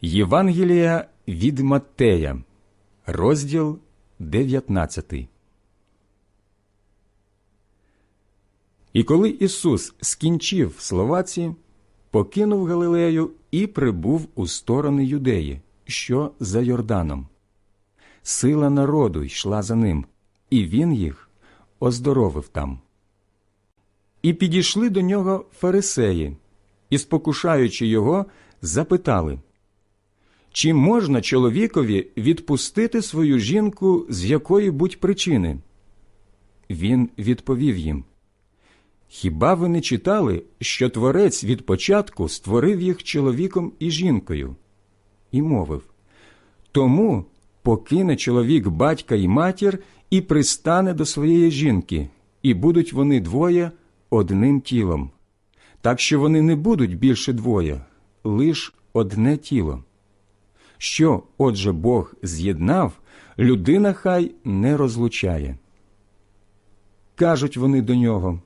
Євангелія від Маттея, розділ 19. І коли Ісус скінчив слова ці, покинув Галилею і прибув у сторони Юдеї, що за Йорданом. Сила народу йшла за ним, і він їх оздоровив там. І підійшли до нього фарисеї, і, спокушаючи його, запитали чи можна чоловікові відпустити свою жінку з якої будь причини? Він відповів їм Хіба ви не читали, що творець від початку створив їх чоловіком і жінкою? І мовив Тому покине чоловік батька і матір і пристане до своєї жінки, і будуть вони двоє одним тілом. Так що вони не будуть більше двоє, лиш одне тіло. Що, отже, Бог з'єднав, людина хай не розлучає. Кажуть вони до нього.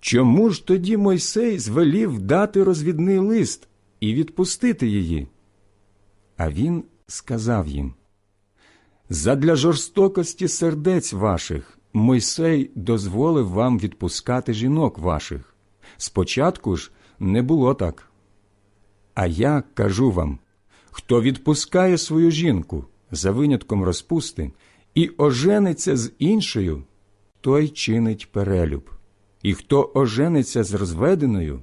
Чому ж тоді Мойсей звелів дати розвідний лист і відпустити її? А він сказав їм Задля жорстокості сердець ваших Мойсей дозволив вам відпускати жінок ваших. Спочатку ж не було так. А я кажу вам хто відпускає свою жінку за винятком розпусти і ожениться з іншою, той чинить перелюб, і хто ожениться з розведеною,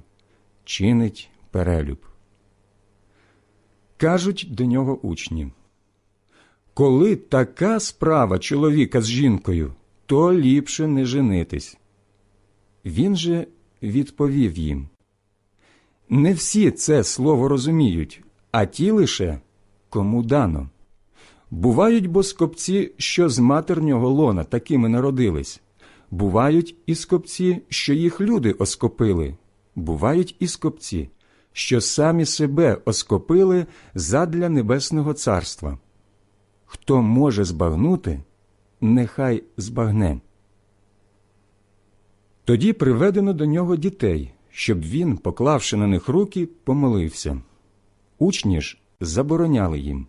чинить перелюб. Кажуть до нього учні коли така справа чоловіка з жінкою, то ліпше не женитись. Він же відповів їм Не всі це слово розуміють, а ті лише кому дано. Бувають бо скопці, що з матернього лона такими народились, бувають і скопці, що їх люди оскопили, бувають і скопці, що самі себе оскопили задля Небесного Царства. Хто може збагнути, нехай збагне. Тоді приведено до нього дітей, щоб він, поклавши на них руки, помолився. Учні ж забороняли їм.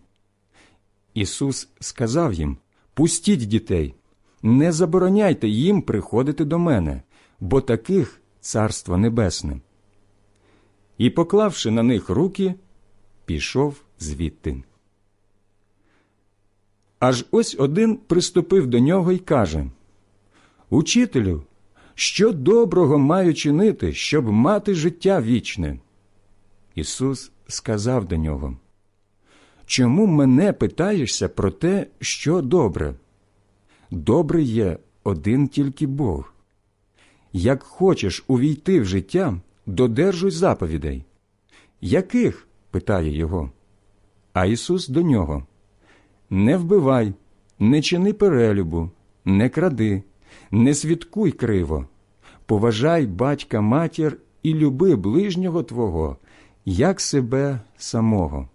Ісус сказав їм Пустіть дітей, не забороняйте їм приходити до мене, бо таких царство небесне. І, поклавши на них руки, пішов звідти. Аж ось один приступив до нього і каже Учителю, що доброго маю чинити, щоб мати життя вічне? Ісус сказав до нього Чому мене питаєшся про те, що добре? Добре є один тільки Бог. Як хочеш увійти в життя, додержуй заповідей. Яких? питає його. А Ісус до нього Не вбивай, не чини перелюбу, не кради, не свідкуй криво, поважай батька матір і люби ближнього Твого, як себе самого.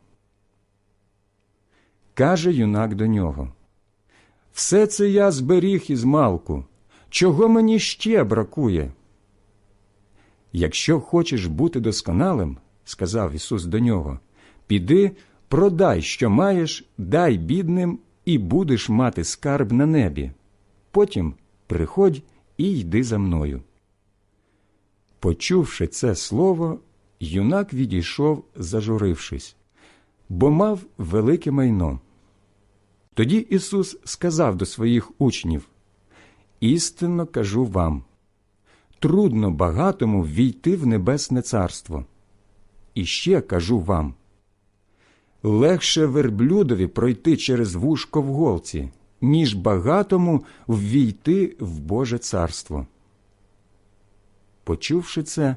Каже юнак до нього Все це я зберіг із малку. Чого мені ще бракує? Якщо хочеш бути досконалим, сказав Ісус до нього, піди, продай, що маєш, дай бідним, і будеш мати скарб на небі. Потім приходь і йди за мною. Почувши це слово, юнак відійшов, зажурившись, бо мав велике майно. Тоді Ісус сказав до своїх учнів Істинно кажу вам трудно багатому ввійти в Небесне Царство. І ще кажу вам легше верблюдові пройти через вушко в голці, ніж багатому ввійти в Боже царство. Почувши це,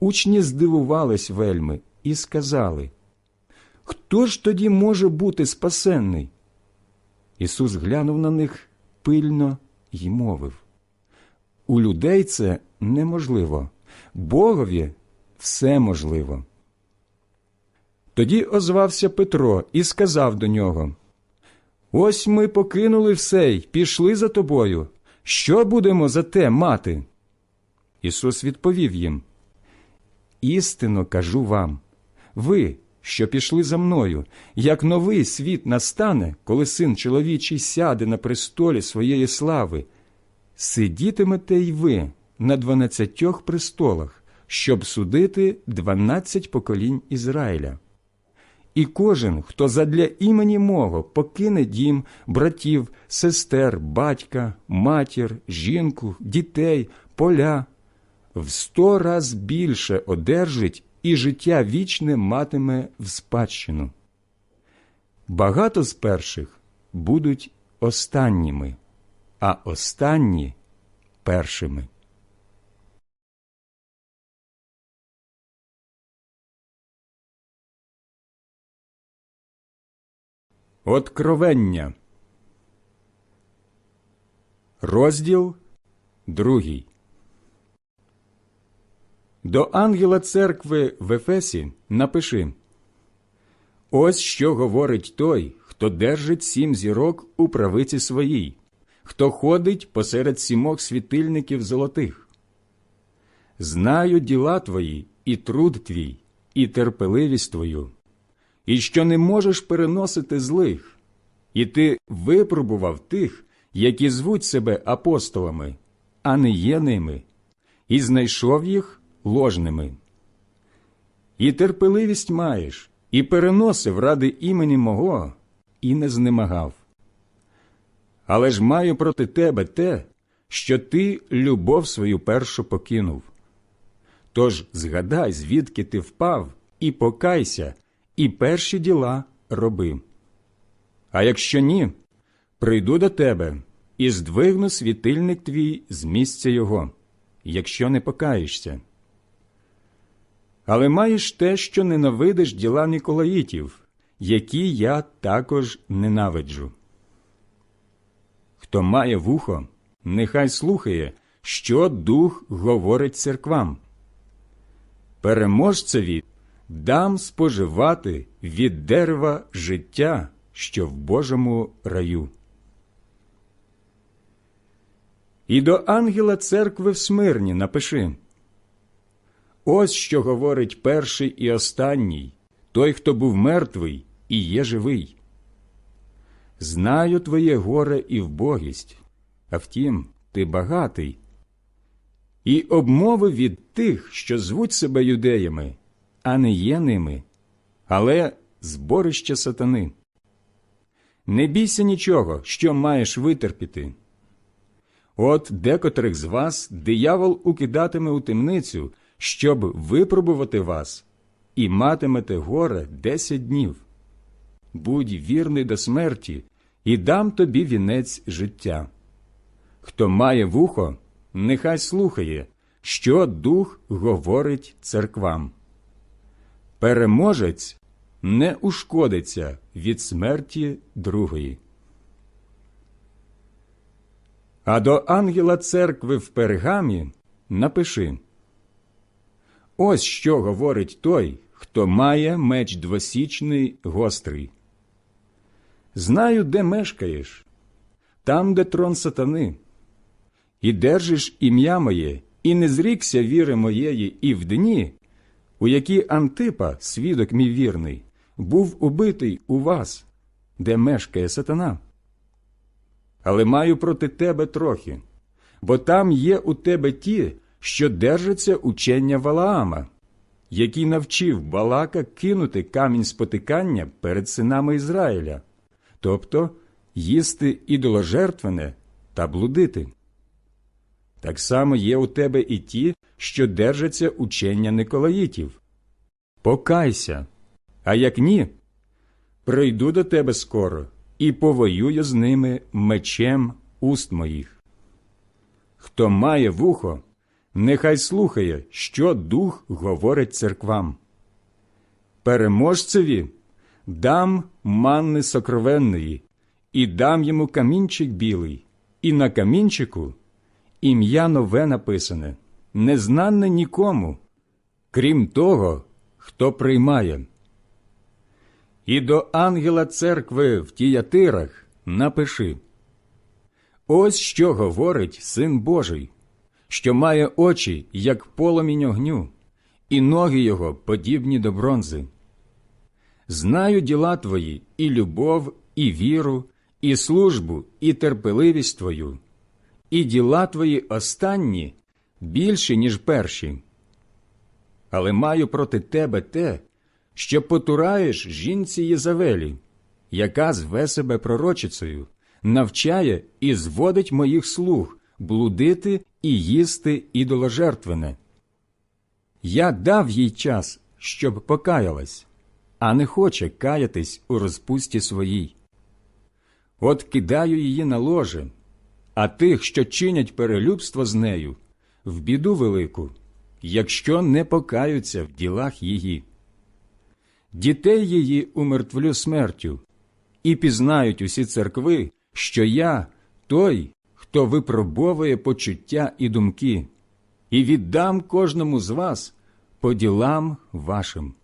учні здивувались вельми і сказали Хто ж тоді може бути спасенний? Ісус глянув на них пильно й мовив У людей це неможливо, Богові все можливо. Тоді озвався Петро і сказав до нього Ось ми покинули все й пішли за тобою. Що будемо за те мати? Ісус відповів їм Істинно кажу вам ви, що пішли за мною, як новий світ настане, коли син чоловічий сяде на престолі своєї слави, сидітимете й ви на дванадцятьох престолах, щоб судити дванадцять поколінь Ізраїля. І кожен, хто задля імені мого покине дім, братів, сестер, батька, матір, жінку, дітей, поля, в сто раз більше одержить і життя вічне матиме в спадщину. Багато з перших будуть останніми, а останні першими. Откровення. Розділ другий. До ангела церкви в Ефесі напиши Ось що говорить той, хто держить сім зірок у правиці своїй, хто ходить посеред сімох світильників золотих. Знаю діла твої і труд твій, і терпеливість твою, і що не можеш переносити злих, і ти випробував тих, які звуть себе апостолами, а не є ними, і знайшов їх ложними. І терпеливість маєш, і переносив ради імені мого, і не знемагав. Але ж маю проти тебе те, що ти любов свою першу покинув. Тож згадай, звідки ти впав, і покайся, і перші діла роби. А якщо ні, прийду до тебе і здвигну світильник твій з місця його, якщо не покаєшся. Але маєш те, що ненавидиш діла Ніколаїтів, які я також ненавиджу. Хто має вухо, нехай слухає, що дух говорить церквам. Переможцеві дам споживати від дерева життя, що в Божому раю. І до ангела церкви в Смирні напиши Ось що говорить перший і останній, той, хто був мертвий і є живий. Знаю твоє горе і вбогість, а втім, ти багатий. І обмови від тих, що звуть себе юдеями, а не є ними, але зборище сатани. Не бійся нічого, що маєш витерпіти. От декотрих з вас диявол укидатиме у темницю, щоб випробувати вас, і матимете горе десять днів. Будь вірний до смерті, і дам тобі вінець життя. Хто має вухо, нехай слухає, що дух говорить церквам. Переможець не ушкодиться від смерті другої. А до ангела церкви в пергамі напиши Ось що говорить той, хто має меч двосічний гострий. Знаю, де мешкаєш, там, де трон сатани, і держиш ім'я моє, і не зрікся віри моєї і в дні, у які Антипа, свідок мій вірний, був убитий у вас, де мешкає сатана. Але маю проти тебе трохи, бо там є у тебе ті, що держаться учення Валаама, який навчив Балака кинути камінь спотикання перед синами Ізраїля, тобто їсти ідоложертвене та блудити. Так само є у тебе і ті, що держаться учення Николаїтів. Покайся, а як ні, прийду до тебе скоро і повоюю з ними мечем уст моїх. Хто має вухо, нехай слухає, що дух говорить церквам. Переможцеві дам манни сокровенної, і дам йому камінчик білий, і на камінчику ім'я нове написане, незнанне нікому, крім того, хто приймає. І до ангела церкви в тіятирах напиши Ось що говорить Син Божий, що має очі, як поломінь огню, і ноги його подібні до бронзи. Знаю діла твої і любов, і віру, і службу, і терпеливість твою, і діла твої останні більші, ніж перші. Але маю проти тебе те, що потураєш жінці Єзавелі, яка зве себе пророчицею, навчає і зводить моїх слуг блудити і їсти ідоложертвене. Я дав їй час, щоб покаялась, а не хоче каятись у розпусті своїй. От кидаю її на ложе, а тих, що чинять перелюбство з нею, в біду велику, якщо не покаються в ділах її. Дітей її умертвлю смертю, і пізнають усі церкви, що я той, хто випробовує почуття і думки, і віддам кожному з вас по ділам вашим.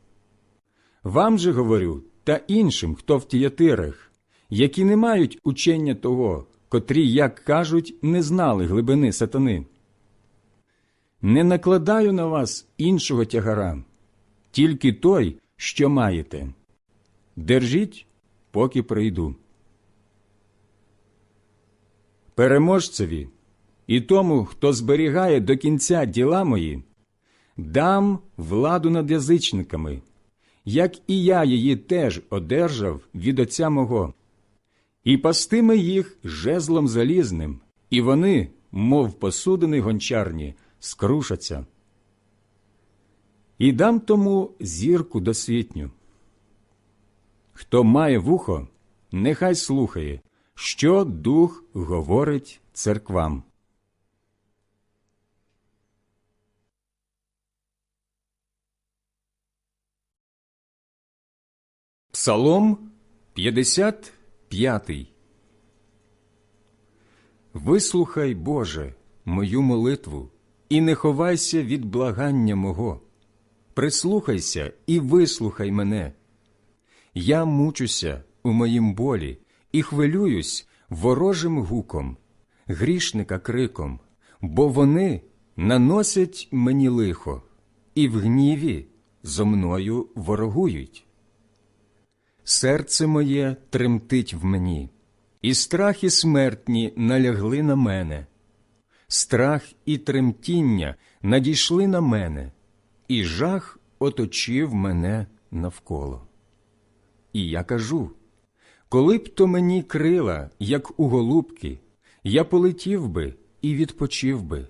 Вам же говорю та іншим, хто в тіятирах, які не мають учення того, котрі, як кажуть, не знали глибини сатани. Не накладаю на вас іншого тягара, тільки той, що маєте. Держіть, поки прийду. Переможцеві і тому, хто зберігає до кінця діла мої, дам владу над язичниками, як і я її теж одержав від отця мого, і пастиме їх жезлом залізним, і вони, мов посудини гончарні, скрушаться. І дам тому зірку досвітню. Хто має вухо, нехай слухає, що дух говорить церквам. Псалом 55 Вислухай, Боже, мою молитву, і не ховайся від благання мого. Прислухайся і вислухай мене. Я мучуся у моїм болі і хвилююсь ворожим гуком, грішника криком, бо вони наносять мені лихо, і в гніві зо мною ворогують. Серце моє тремтить в мені, і страхи смертні налягли на мене. Страх і тремтіння надійшли на мене, і жах оточив мене навколо. І я кажу коли б то мені крила, як у голубки, я полетів би і відпочив би.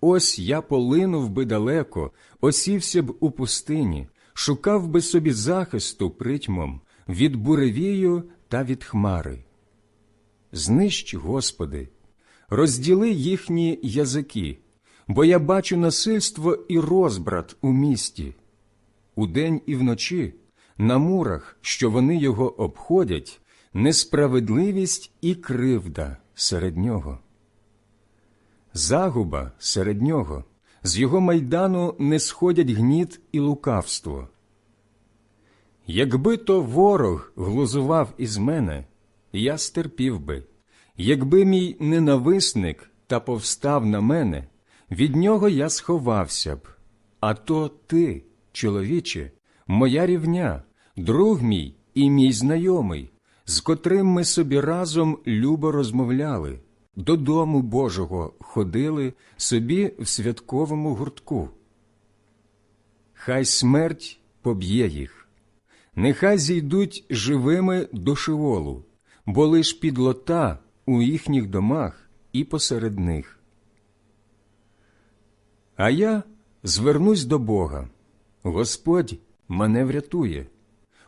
Ось я полинув би далеко, осівся б у пустині, шукав би собі захисту притьмом від буревію та від хмари. Знищ, Господи, розділи їхні язики, бо я бачу насильство і розбрат у місті. Удень і вночі на мурах, що вони його обходять, несправедливість і кривда серед нього. Загуба серед нього, з його майдану не сходять гніт і лукавство. Якби то ворог глузував із мене, я стерпів би, якби мій ненависник та повстав на мене, від нього я сховався б. А то ти, чоловіче, моя рівня, друг мій і мій знайомий, з котрим ми собі разом любо розмовляли, додому Божого ходили собі в святковому гуртку. Хай смерть поб'є їх, нехай зійдуть живими до шиволу, бо лиш підлота у їхніх домах і посеред них. А я звернусь до Бога. Господь мене врятує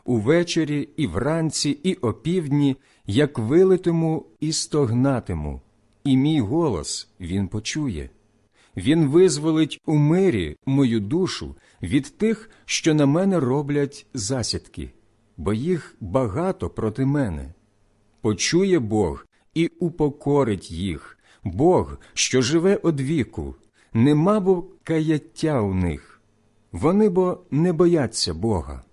увечері, і вранці, і опівдні, як вилитиму і стогнатиму, і мій голос він почує. Він визволить у мирі мою душу від тих, що на мене роблять засідки, бо їх багато проти мене. Почує Бог і упокорить їх, Бог, що живе одвіку, нема бо каяття у них. Вони бо не бояться Бога.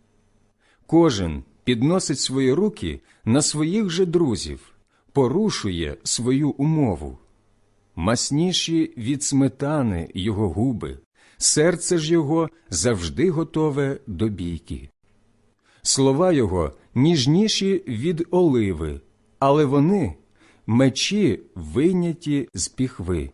Кожен підносить свої руки на своїх же друзів, порушує свою умову. Масніші від сметани його губи, серце ж його завжди готове до бійки. Слова його ніжніші від оливи, але вони мечі вийняті з піхви.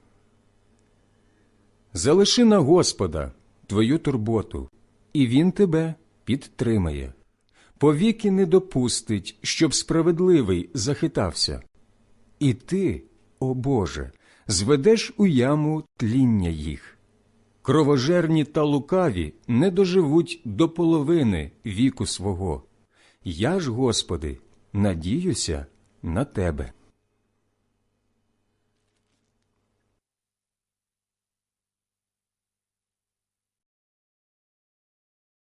Залиши на Господа твою турботу, і Він тебе підтримає. Повіки не допустить, щоб справедливий захитався. І ти, о Боже, зведеш у яму тління їх. Кровожерні та лукаві не доживуть до половини віку свого. Я ж, Господи, надіюся на Тебе.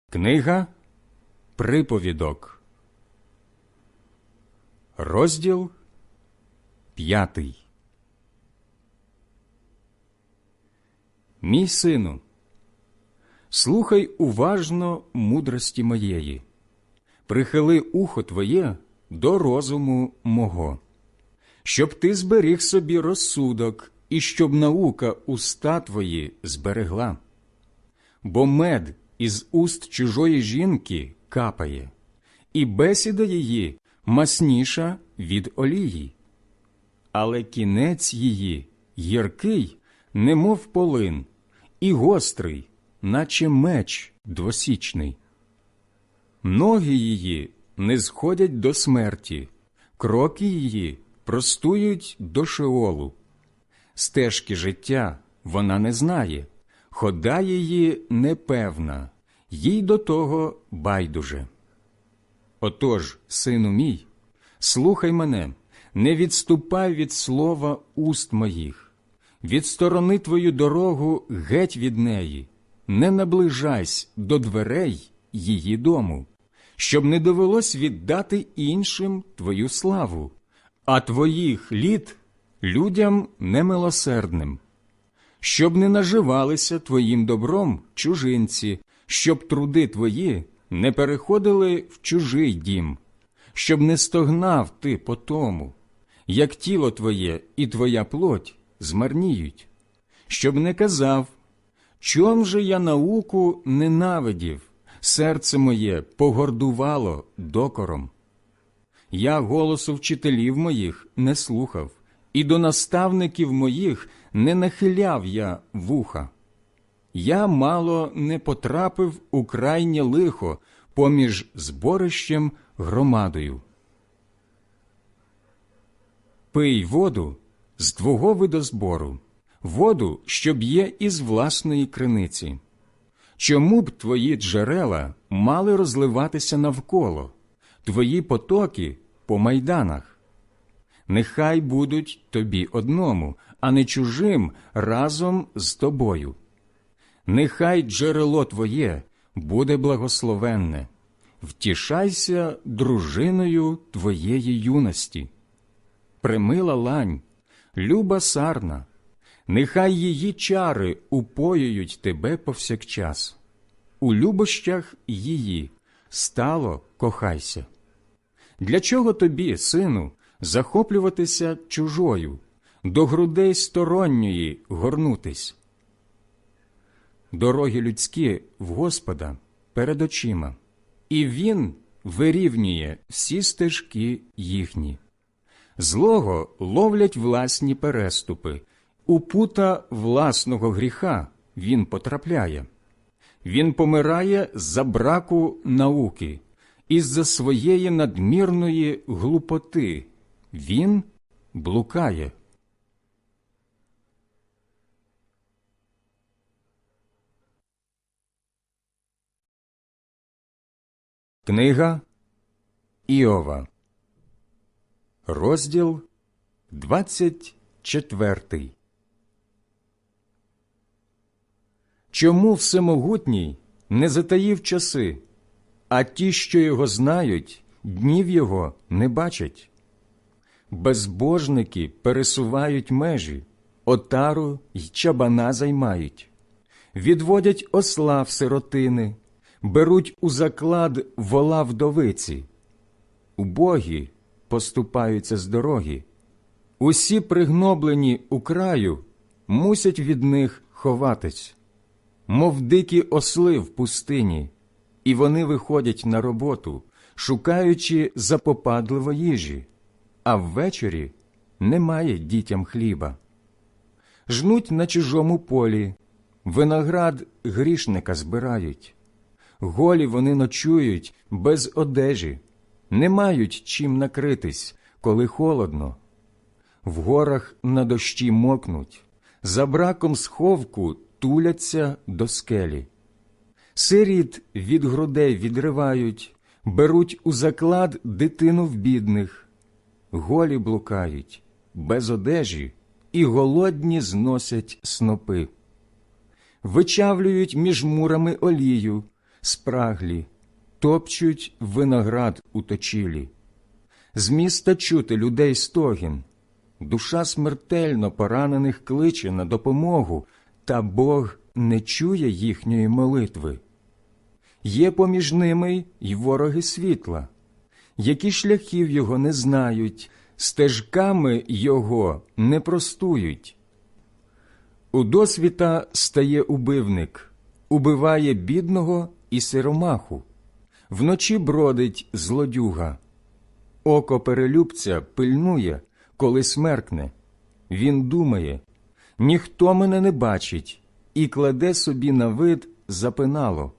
Книга Приповідок, розділ п'ятий. Мій сину, слухай уважно мудрості моєї, прихили ухо твоє до розуму мого, щоб ти зберіг собі розсудок і щоб наука уста твої зберегла. Бо мед із уст чужої жінки капає, і бесіда її масніша від олії, але кінець її гіркий, немов полин, і гострий, наче меч двосічний. Ноги її не сходять до смерті, кроки її простують до шеолу. Стежки життя вона не знає, хода її непевна, їй до того байдуже. Отож, сину мій, слухай мене, не відступай від слова уст моїх, відсторони твою дорогу геть від неї, не наближайся до дверей її дому, щоб не довелось віддати іншим твою славу, а твоїх літ людям немилосердним, щоб не наживалися твоїм добром чужинці, щоб труди твої не переходили в чужий дім, щоб не стогнав ти по тому, як тіло твоє і твоя плоть змарніють, щоб не казав, чом же я науку ненавидів, серце моє погордувало докором. Я голосу вчителів моїх не слухав, і до наставників моїх не нахиляв я вуха. Я мало не потрапив у крайнє лихо поміж зборищем громадою. Пий воду з твого видозбору, воду, що б'є із власної криниці. Чому б твої джерела мали розливатися навколо, твої потоки по майданах? Нехай будуть тобі одному, а не чужим разом з тобою. Нехай джерело твоє буде благословенне, втішайся дружиною твоєї юності. Примила лань, люба сарна, нехай її чари упоюють тебе повсякчас. У любощах її стало кохайся. Для чого тобі, сину, захоплюватися чужою, до грудей сторонньої горнутись? Дороги людські в Господа перед очима, і Він вирівнює всі стежки їхні. Злого ловлять власні переступи, у пута власного гріха він потрапляє. Він помирає за браку науки, із-за своєї надмірної глупоти. Він блукає. Книга Іова, розділ 24 Чому всемогутній не затаїв часи, а ті, що його знають, днів його не бачать? Безбожники пересувають межі, отару й чабана займають, відводять осла в сиротини беруть у заклад вола вдовиці, убогі поступаються з дороги, усі пригноблені у краю мусять від них ховатись, мов дикі осли в пустині, і вони виходять на роботу, шукаючи запопадливо їжі, а ввечері немає дітям хліба. Жнуть на чужому полі, виноград грішника збирають. Голі вони ночують без одежі, не мають чим накритись, коли холодно. В горах на дощі мокнуть, за браком сховку туляться до скелі. Сиріт від грудей відривають, беруть у заклад дитину в бідних, голі блукають, без одежі і голодні зносять снопи. Вичавлюють між мурами олію, спраглі, топчуть виноград у точілі. З міста чути людей стогін, душа смертельно поранених кличе на допомогу, та Бог не чує їхньої молитви. Є поміж ними й вороги світла, які шляхів його не знають, стежками його не простують. У досвіта стає убивник, убиває бідного і сиромаху, вночі бродить злодюга. Око перелюбця пильнує, коли смеркне. Він думає, ніхто мене не бачить, і кладе собі на вид запинало.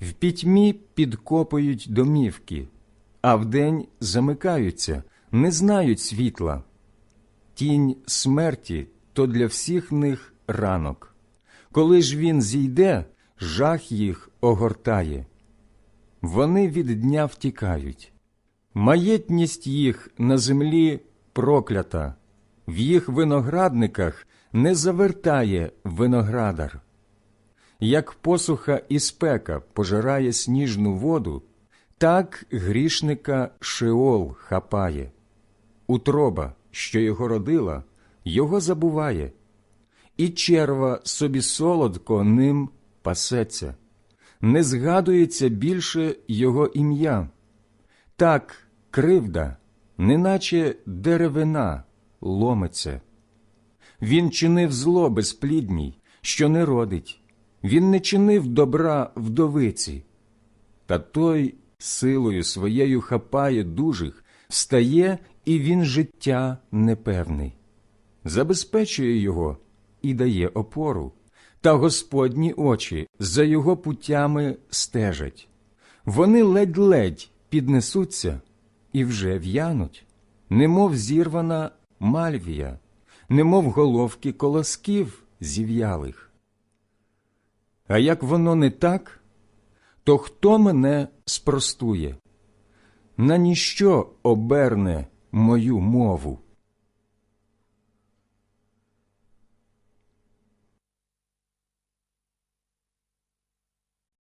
В пітьмі підкопують домівки, а вдень замикаються, не знають світла. Тінь смерті то для всіх них ранок. Коли ж він зійде, жах їх огортає. Вони від дня втікають. Маєтність їх на землі проклята, в їх виноградниках не завертає виноградар. Як посуха і спека пожирає сніжну воду, так грішника Шеол хапає. Утроба, що його родила, його забуває, і черва собі солодко ним пасеться, не згадується більше його ім'я. Так кривда, неначе деревина, ломиться. Він чинив зло безплідній, що не родить, він не чинив добра вдовиці. Та той силою своєю хапає дужих, встає, і він життя непевний, забезпечує його і дає опору, та Господні очі за його путями стежать. Вони ледь-ледь піднесуться і вже в'януть, немов зірвана мальвія, немов головки колосків зів'ялих. А як воно не так, то хто мене спростує? На ніщо оберне мою мову?